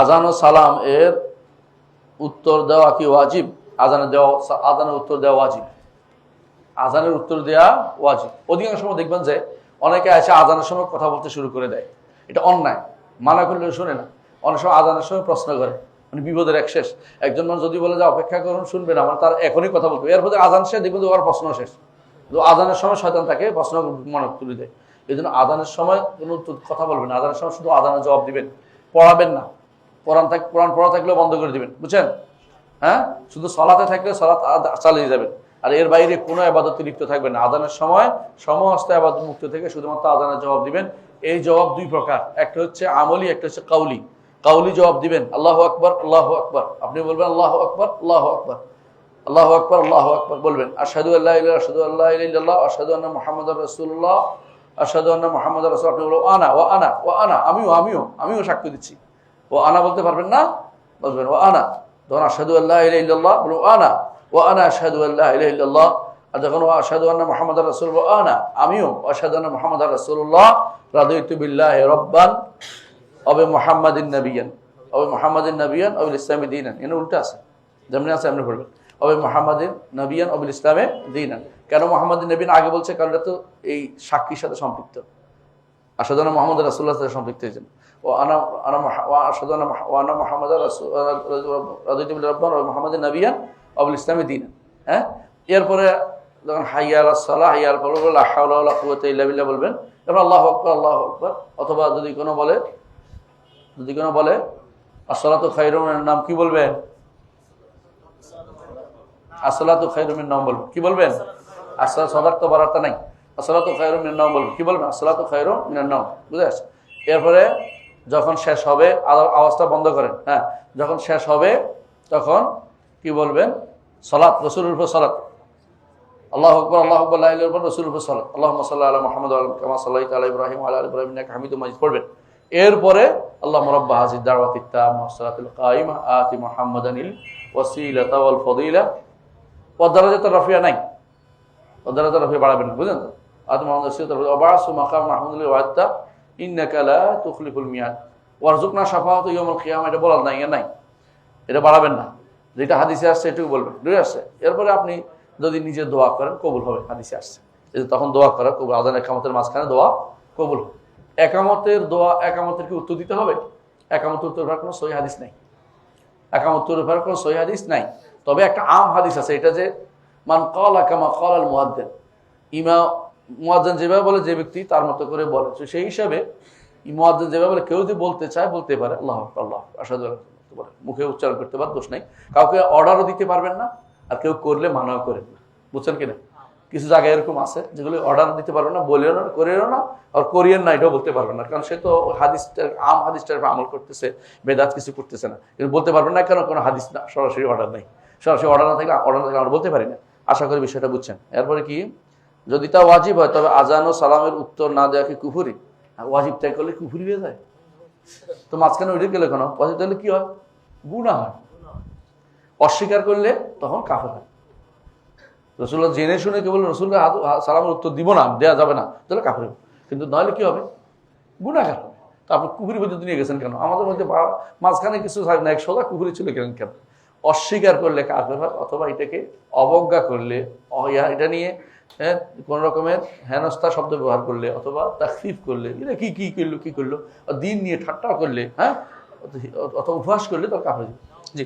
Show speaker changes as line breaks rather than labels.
আজান ও সালাম এর উত্তর দেওয়া কি ওয়াজিব? আজানে দেওয়া, আজানের উত্তর দেওয়া ওয়াজিব। আজানের উত্তর দেওয়া ওয়াজিব। অধিকাংশ সময় দেখবেন যে অনেকে এসে আজানের সময় কথা বলতে শুরু করে দেয়। এটা অন্যায়। মানা করলে শুনে না। অনেক সময় আজানের সময় প্রশ্ন করে। মানে বিপদের এক শেষ। একজন মানুষ যদি বলে যে, অপেক্ষা করুন, শুনবেন আমার, তার এখনই কথা বলবে। এরপর আজান শেষ, দেখবেন ওর প্রশ্ন শেষ। তো আজানের সময় শয়তান তাকে প্রশ্ন মনে তুলে দেয়। এই জন্য আদানের সময় কোনো কথা বলবেন আদানের সময় শুধু আদানের জবাব দিবেন। পড়াবেন না। কোরআন থাক কোরআন পড়া থাকলেও বন্ধ করে দিবেন। বুঝছেন? হ্যাঁ? শুধু সলাতে থাকলে আদ- চালিয়ে যাবেন। আর এর বাইরে কোনো আবাদত লিপ্ত থাকবেন না। আদানের সময় সমস্ত আবাদত মুক্ত থেকে শুধুমাত্র আদানের জবাব দিবেন। এই জবাব দুই প্রকার। একটা হচ্ছে আমলি, একটা হচ্ছে কাউলি। কাউলি জবাব দিবেন, আল্লাহ আকবর আল্লাহ আকবর। আপনি বলবেন, আল্লাহ আকবর আল্লাহ আকবর। আল্লাহ আকবর আল্লাহ আকবর, বলবেন আসাদু আল্লাহ আসাদু আল্লাহ ইল্লাহ আসাদু আন্না মোহাম্মদ রসুল্লাহ আসাদু আন্না মোহাম্মদ রসুল। আপনি বলবেন, আনা ও আনা ও আনা, আমিও আমিও আমিও সাক্ষ্য দিচ্ছি। ও আনা বলতে পারবেন না? বলবেন, ও আনা। তখন আসাদু আল্লাহ ইল্লাহ বলব আনা। ও আনা আসাদু আল্লাহ ইল্লাহ আর যখন ও আসাদু আন্না মোহাম্মদ রসুল আনা। আমিও আসাদু আন্না মোহাম্মদ রসুল্লাহ রাদুইতু বিল্লাহ রব্বান অবে মোহাম্মদিন নবিয়ান। অবে মোহাম্মদিন নবিয়ান অবিল ইসলামী দিনান। এনে উল্টা আছে। যেমনি আছে এমনি পড়বেন। অবে মোহাম্মদিন নবিয়ান অবিল ইসলামে দিনান। কেন মোহাম্মদিন নবীন আগে বলছে কারণ তো এই সাক্ষীর সাথে সম্পৃক্ত। আসাদানা মোহাম্মদ রাসুল্লাহ সাথে সম্পৃক্ত হয়েছেন। হ্যাঁ? এরপরে যখন হাইয়া বলবেন আল্লাহ আকবর আল্লাহ আকবর। অথবা যদি কোনো বলে, যদি কোনো বলে আসলাত নাম কি বলবেন? আসলাত খাইরুমের নাম বলবেন। কি বলবেন? আসলা সবার তো বারাটা নাই। আসলাত নাম বলবেন। কি বলবেন? আসলাত নাম, বুঝে আসছে এরপরে যখন শেষ হবে আওয়া- আওয়াজটা বন্ধ করেন হ্যাঁ যখন শেষ হবে, তখন কি বলবেন? সলাৎ রসুলের উপর সলাৎ আল্লাহ আকবর আল্লাহ আকবর আল্লাহ আকবর রসুল উপর সালাত। আল্লাহ সাল্লাহ আলা মোহাম্মদ আলম কামা সাল্লাহ তালা ইব্রাহিম আল্লাহ ইব্রাহিম হামিদ মাজিদ। পড়বেন। এরপরে আল্লাহ মুরব্বা হাজিদ দাওয়াত ইত্তাম সালাতুল কাইমা, আতি মুহাম্মাদানিল ওয়াসিলাতা ওয়াল ফদিলা। পদ্মারাজাত রফিয়া নাই। পদ্মারাজাত রফিয়া বাড়াবেন বুঝলেন? আতি মোহাম্মদ ওয়াসিলাতা ওয়াবাসু মাকাম মাহমুদুল ওয়াত্তা ইন্নাকা লা তুখলিফুল মিয়াদ। ওয়ারজুকনা শাফাআতু ইয়াউমুল কিয়ামা, এটা বলার নাই নাই। এটা বাড়াবেন না। যেটা হাদিসে আসছে, এটুকু বলবেন। বুঝে আসছে। এরপরে আপনি যদি নিজে দোয়া করেন, কবুল হবে, হাদিসে আসছে। এই তখন দোয়া করা, কবুল আদান একামতের মাঝখানে দোয়া কবুল হবে। একামতের দোয়া, একামতের কি উত্তর দিতে হবে? একামত উত্তর দেওয়ার কোনো সহি হাদিস নাই। একামতের উপর কোনো সহি হাদিস নাই। তবে একটা আম হাদিস আছে, এটা যে, মান কল আকামা কল আল মুয়াদ্দেন ইমা মুয়াজ্জান যেভাবে বলে যে ব্যক্তি তার মতো করে বলে। তো সেই হিসাবে মুয়াজ্জান যেভাবে বলে, কেউ যদি বলতে চায়, বলতে পারে। আল্লাহ আল্লাহ আসাদু বলে মুখে উচ্চারণ করতে পারে দোষ নাই। কাউকে অর্ডারও দিতে পারবেন না, আর কেউ করলে মানাও করেন না। বুঝছেন কিনা কিছু জায়গায় এরকম আছে, যেগুলো অর্ডার দিতে পারবে না, বলিও না, করিও না, আর কোরিয়ান না, এটাও বলতে পারবে না। কারণ সে তো হাদিসটার, আম হাদিসটার আমল করতেছে, বেদাত কিছু করতেছে না। কিন্তু বলতে পারবে না, কেন কোনো হাদিস না, সরাসরি অর্ডার নেই। সরাসরি অর্ডার না থাকলে অর্ডার না থাকলে আমরা বলতে পারি না। আশা করি বিষয়টা বুঝছেন। এরপরে কি? যদি তা ওয়াজিব হয়, তবে আজান ও সালামের উত্তর না দেওয়া কি কুফুরি? ওয়াজিব ত্যাগ করলে কুফুরি হয়ে যায়। তো মাঝখানে উঠে গেলে কেন? ওয়াজিব তাহলে কি হয়? গুণা হয়। অস্বীকার করলে তখন কাফের হয়। রসুল্লাহ জেনে শুনে কেবল রসুল্লাহ সালামের উত্তর দিব না দেওয়া যাবে না, তাহলে কাফের। কিন্তু নইলে কি হবে? গুণাগার হবে তো আপনি কুকুরি পর্যন্ত নিয়ে গেছেন কেন? আমাদের মধ্যে মাঝখানে কিছু না এক সোজা কুকুরি ছিল কেন কেন? অস্বীকার করলে কাফের হয়, অথবা এটাকে অবজ্ঞা করলে এটা নিয়ে হ্যাঁ কোন রকমের হেনস্থা শব্দ ব্যবহার করলে অথবা তাকসিফ করলে এটা কি কি করল কি করল? দিন নিয়ে ঠাট্টা করলে হ্যাঁ? অথবা উপহাস করলে তোর কাপড় জি।